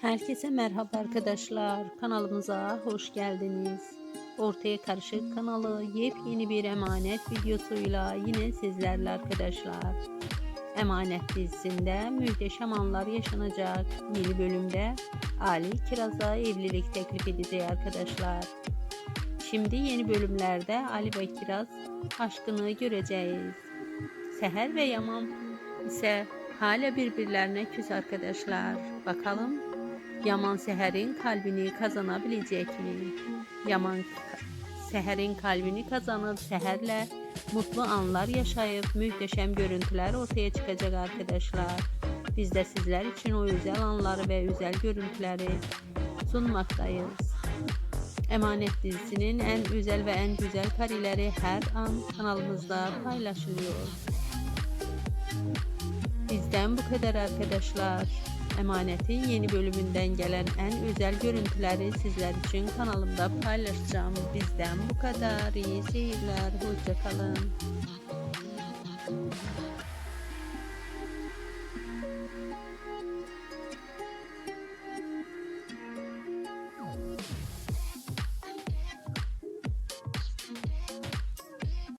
Herkese merhaba arkadaşlar. Kanalımıza hoş geldiniz. Ortaya Karışık kanalı yepyeni bir emanet videosuyla yine sizlerle arkadaşlar. Emanet dizisinde muhteşem anlar yaşanacak. Yeni bölümde Ali Kiraz'a evlilik teklif edecek arkadaşlar. Şimdi yeni bölümlerde Ali ve Kiraz aşkını göreceğiz. Seher ve Yaman ise hala birbirlerine küs arkadaşlar. Bakalım Yaman Seher'in kalbini kazanabilecek mi? Yaman Seher'in kalbini kazanıp Seher'le mutlu anlar yaşayıp muhteşem görüntüler ortaya çıkacak arkadaşlar. Biz de sizler için o özel anları ve özel görüntüleri sunmaktayız. Emanet dizisinin en özel ve en güzel kareleri her an kanalımızda paylaşılıyor. Bizden bu kadar arkadaşlar. Emanetin yeni bölümünden gelen en özel görüntüleri sizler için kanalımda paylaşacağım. Bizden bu kadar. İyi seyirler. Hoşçakalın.